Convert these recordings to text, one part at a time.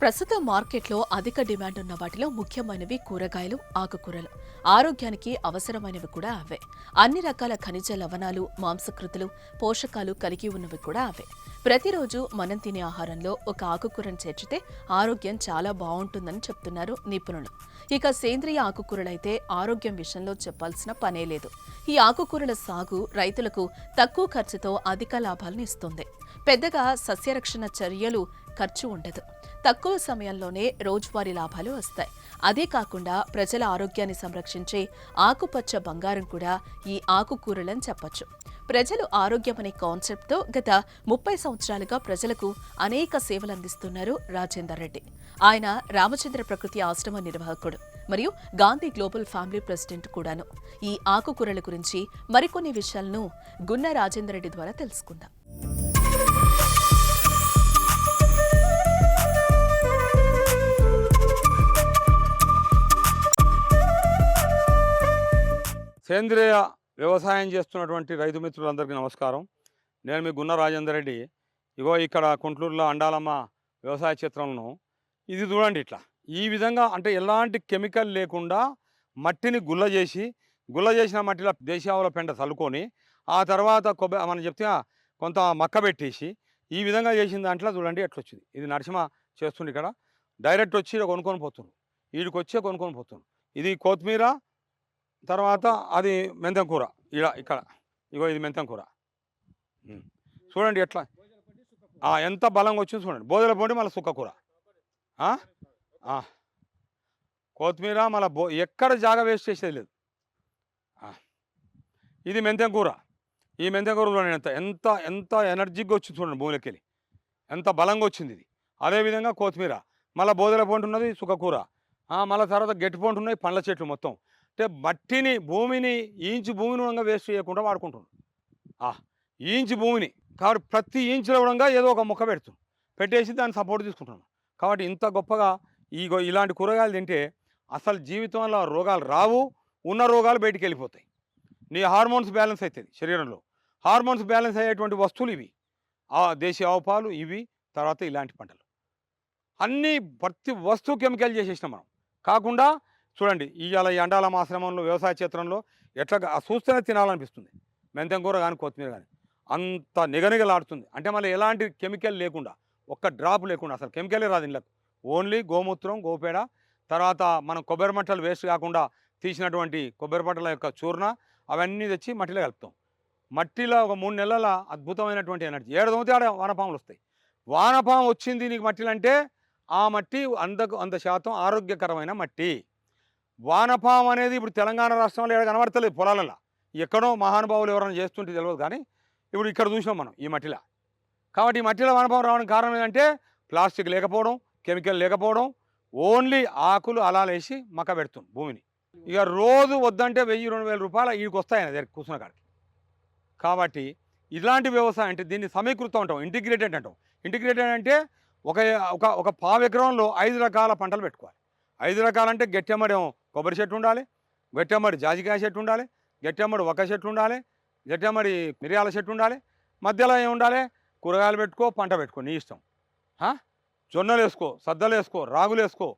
ప్రస్తుతం మార్కెట్లో అధిక డిమాండ్ ఉన్న వాటిలో ముఖ్యమైనవి కూరగాయలు ఆకుకూరలు. ఆరోగ్యానికి అవసరమైనవి కూడా అవే. అన్ని రకాల ఖనిజ లవణాలు మాంసకృతులు పోషకాలు కలిగి ఉన్నవి కూడా అవే. ప్రతిరోజు మనం తినే ఆహారంలో ఒక ఆకుకూరను చేర్చితే ఆరోగ్యం చాలా బాగుంటుందని చెప్తున్నారు నిపుణులు. ఇక సేంద్రియ ఆకుకూరలైతే ఆరోగ్యం విషయంలో చెప్పాల్సిన పనే లేదు. ఈ ఆకుకూరల సాగు రైతులకు తక్కువ ఖర్చుతో అధిక లాభాలను ఇస్తుంది. పెద్దగా సస్యరక్షణ చర్యలు ఖర్చు ఉండదు. తక్కువ సమయంలోనే రోజువారీ లాభాలు వస్తాయి. అదే కాకుండా ప్రజల ఆరోగ్యాన్ని సంరక్షించే ఆకుపచ్చ బంగారం కూడా ఈ ఆకుకూరలని చెప్పొచ్చు. ప్రజలు ఆరోగ్యం అనే కాన్సెప్ట్తో గత ముప్పై సంవత్సరాలుగా ప్రజలకు అనేక సేవలు అందిస్తున్నారు రాజేందర్ రెడ్డి. ఆయన రామచంద్ర ప్రకృతి ఆశ్రమ నిర్వాహకుడు మరియు గాంధీ గ్లోబల్ ఫ్యామిలీ ప్రెసిడెంట్ కూడాను. ఈ ఆకుకూరల గురించి మరికొన్ని విషయాలను గున్న రాజేందర్ రెడ్డి ద్వారా తెలుసుకుందాం. సేంద్రియ వ్యవసాయం చేస్తున్నటువంటి రైతు మిత్రులందరికీ నమస్కారం. నేను మీ గున్న రాజేందర్ రెడ్డి. ఇగో ఇక్కడ కుంట్లూరులో అండాలమ్మ వ్యవసాయ చిత్రంను ఇది చూడండి ఇట్లా. ఈ విధంగా అంటే ఎలాంటి కెమికల్ లేకుండా మట్టిని గుల్ల చేసి గుల్ల చేసిన మట్టిలో దేశావుల పెంట చల్లుకొని ఆ తర్వాత కొబ్బరి మనం చెప్తే కొంత మక్క పెట్టేసి ఈ విధంగా చేసిన దాంట్లో చూడండి ఎట్లొచ్చింది. ఇది నరసింహ చేస్తుండే ఇక్కడ. డైరెక్ట్ వచ్చి కొనుక్కొని పోతుండ్రు వీడికి వచ్చే కొనుక్కొని పోతుండ్రు ఇది కొత్తిమీర తర్వాత అది మెంతం కూర ఇలా ఇక్కడ. ఇగో ఇది మెంతం కూర. చూడండి ఎట్లా. ఎంత బలంగా వచ్చింది చూడండి. బోదల పొండి మళ్ళీ సుక్క కూర. ఆ? ఆ. కొత్తిమీర మళ్ళీ బో ఎక్కడ జాగా వేస్ట్ చేసేది లేదు. ఇది మెంతం కూర ఈ మెంతం కూర చూడండి ఎంత ఎంత ఎంత ఎనర్జీగా వచ్చింది చూడండి భూమిలోకి వెళ్ళి ఎంత బలంగా వచ్చింది ఇది. అదేవిధంగా కొత్తిమీర. మళ్ళీ బోదల పొంటి ఉన్నది సుక్క కూర. మళ్ళీ తర్వాత గట్టి పొంటి ఉన్నాయి పండ్ల చెట్లు మొత్తం. అంటే మట్టిని భూమిని ఇంచు భూమిని కూడా వేస్ట్ చేయకుండా వాడుకుంటున్నాం ఆ, ఈ ఇంచు భూమిని కాబట్టి ప్రతి ఇంచులో కూడా ఏదో ఒక మొక్క పెడుతున్నాం పెట్టేసి దాన్ని సపోర్ట్ తీసుకుంటున్నాం కాబట్టి ఇంత గొప్పగా ఈ ఇలాంటి కూరగాయలు తింటే అసలు జీవితంలో రోగాలు రావు ఉన్న రోగాలు బయటికి వెళ్ళిపోతాయి. నీ హార్మోన్స్ బ్యాలెన్స్ అవుతుంది శరీరంలో. హార్మోన్స్ బ్యాలెన్స్ అయ్యేటువంటి వస్తువులు ఇవి. ఆ దేశీయ ఆవు పాలు ఇవి తర్వాత ఇలాంటి పంటలు. అన్నీ ప్రతి వస్తువు కెమికల్ చేసేసినాం మనం. కాకుండా చూడండి ఇవాళ ఈ అండాలం ఆశ్రమంలో వ్యవసాయ క్షేత్రంలో ఎట్లా చూస్తేనే తినాలనిపిస్తుంది. మెంతం కూర కానీ కొత్తిమీర కానీ అంత నిగనిగలాడుతుంది. అంటే మళ్ళీ ఎలాంటి కెమికల్ లేకుండా ఒక్క డ్రాప్ లేకుండా అసలు కెమికలే రాదు ఇంట్లో ఓన్లీ గోమూత్రం గోపేడ తర్వాత మనం కొబ్బరి మట్టలు వేస్ట్ కాకుండా తీసినటువంటి కొబ్బరి మట్టల యొక్క చూర్ణ అవన్నీ తెచ్చి మట్టిలో కలుపుతాం. మట్టిలో ఒక మూడు నెలల అద్భుతమైనటువంటి ఎనర్జీ. ఏడు తొమ్మిది ఆడ వానపాములు వస్తాయి. వానపాము వచ్చింది నీకు మట్టిలంటే ఆ మట్టి అందకు అంత శాతం ఆరోగ్యకరమైన మట్టి. వానపాము అనేది ఇప్పుడు తెలంగాణ రాష్ట్రంలో ఎక్కడ కనబడతలేదు పొలాలలో ఎక్కడో మహానుభావులు ఎవరైనా చేస్తుంటే తెలియదు కానీ ఇప్పుడు ఇక్కడ చూసాం మనం ఈ మట్టిలో. కాబట్టి ఈ మట్టిలో వానపాము రావడానికి కారణం ఏంటంటే ప్లాస్టిక్ లేకపోవడం కెమికల్ లేకపోవడం ఓన్లీ ఆకులు అలాలేసి మక్క పెడుతుంది భూమిని. ఇక రోజు వద్దంటే వెయ్యి రెండు వేల రూపాయలు వీడికి వస్తాయి దగ్గర కూర్చున్న కాడికి. కాబట్టి ఇలాంటి వ్యవసాయం అంటే దీన్ని సమీకృతం అంటాం ఇంటిగ్రేటెడ్ అంటాం. ఇంటిగ్రేటెడ్ అంటే ఒక ఒక ఒక పావు ఎకరంలో ఐదు రకాల పంటలు పెట్టుకోవాలి. ఐదు రకాలంటే గట్టెమ్మడేమో కొబ్బరి చెట్టు ఉండాలి గట్టెమ్మడి జాజికాయ చెట్టు ఉండాలి గట్టెమ్మడి ఒక చెట్టు ఉండాలి గట్టెమ్మడి మిరియాల చెట్టు ఉండాలి మధ్యలో ఏమి ఉండాలి? కూరగాయలు పెట్టుకో పంట పెట్టుకో నీ ఇష్టం. జొన్నలు వేసుకో సద్దలు వేసుకో రాగులు వేసుకో.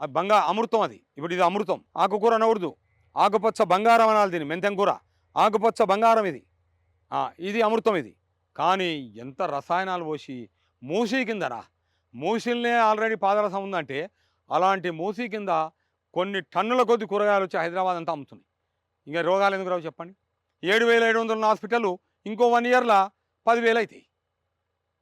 అది బంగా అమృతం అది. ఇప్పుడు ఇది అమృతం. ఆకుకూర అనకూడదు ఆకుపచ్చ బంగారం అనాలి దీన్ని మెంతెం కూర. ఆకుపచ్చ బంగారం ఇది. ఇది అమృతం ఇది. కానీ ఎంత రసాయనాలు పోసి మూసీ కిందరా మూసిల్నే ఆల్రెడీ పాదరసం ఉందంటే అలాంటి మూసీ కింద కొన్ని టన్నుల కొద్ది కూరగాయలు వచ్చి హైదరాబాద్ అంతా అమ్ముతున్నాయి. ఇంకా రోగాలు ఎందుకు రావు చెప్పండి? ఏడు వేల ఏడు వందల హాస్పిటల్ ఇంకో వన్ ఇయర్లో పదివేలు అవుతాయి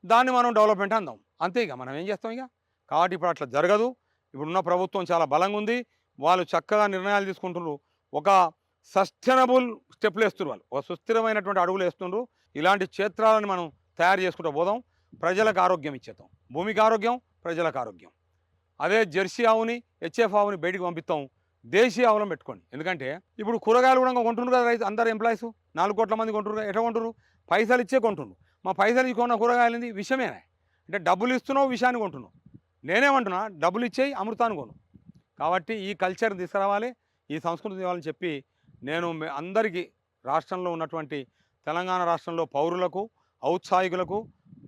దాన్ని మనం డెవలప్మెంట్ అందాం. అంతే ఇక మనం ఏం చేస్తాం ఇక? కాబట్టి ఇప్పుడు అట్లా జరగదు. ఇప్పుడున్న ప్రభుత్వం చాలా బలంగా ఉంది. వాళ్ళు చక్కగా నిర్ణయాలు తీసుకుంటున్నారు. ఒక సస్టైనబుల్ స్టెప్లు వేస్తున్నారు వాళ్ళు. ఒక సుస్థిరమైనటువంటి అడుగులు వేస్తున్నారు. ఇలాంటి క్షేత్రాలను మనం తయారు చేసుకుంటూ పోదాం. ప్రజలకు ఆరోగ్యం ఇచ్చేద్దాం. భూమికి ఆరోగ్యం ప్రజలకు ఆరోగ్యం. అదే జెర్సీ ఆవుని హెచ్ఎఫ్ ఆవుని బయటికి పంపిస్తాం. దేశీయ ఆవులం పెట్టుకోండి. ఎందుకంటే ఇప్పుడు కూరగాయలు కూడా కొంటున్నారు కదా రైతు అందరు ఎంప్లాయీస్. నాలుగు కోట్ల మంది కొంటున్నారు ఎట్లా కొంటున్నారు పైసలు ఇచ్చే కొంటుండ్రు. మా పైసలు ఇచ్చి కొన్న కూరగాయలు ఏంది? విషమేనా అంటే డబ్బులు ఇస్తున్నావు విషయాన్ని కొంటున్నావు. నేనేమంటున్నా డబ్బులు ఇచ్చేయి అమృతాన్ని కొను. కాబట్టి ఈ కల్చర్ తీసుకురావాలి ఈ సంస్కృతి ఇవ్వాలని చెప్పి నేను అందరికీ రాష్ట్రంలో ఉన్నటువంటి తెలంగాణ రాష్ట్రంలో పౌరులకు ఔత్సాహికులకు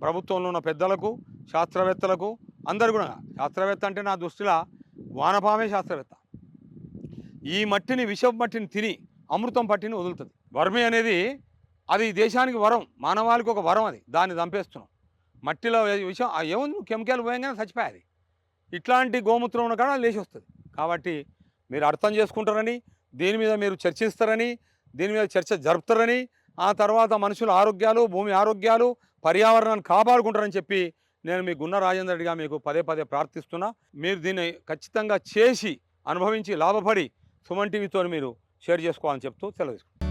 ప్రభుత్వంలో ఉన్న పెద్దలకు శాస్త్రవేత్తలకు అందరు కూడా శాస్త్రవేత్త అంటే నా దృష్టిలో వానపామే శాస్త్రవేత్త. ఈ మట్టిని విషపు మట్టిని తిని అమృతం పట్టిని వదులుతుంది. వర్మి అనేది అది దేశానికి వరం మానవాళికి ఒక వరం అది దాన్ని చంపేస్తున్నాం మట్టిలో విషయం విషం ఏముంది? కెమికల్ పోయంగానే చచ్చిపోయాది ఇట్లాంటి గోమూత్రం ఉన్న కాడ లేచి వస్తుంది కాబట్టి మీరు అర్థం చేసుకుంటారని దీని మీద మీరు చర్చిస్తారని దీని మీద చర్చ జరుపుతారని ఆ తర్వాత మనుషుల ఆరోగ్యాలు భూమి ఆరోగ్యాలు పర్యావరణాన్ని కాపాడుకుంటారని చెప్పి నేను మీ గున్న రాజేంద్ర రెడ్డిగా మీకు పదే పదే ప్రార్థిస్తున్నా. మీరు దీన్ని ఖచ్చితంగా చేసి అనుభవించి లాభపడి సుమన్ టీవీతో మీరు షేర్ చేసుకోవాలని చెప్తూ సెలవు తీసుకుంటాను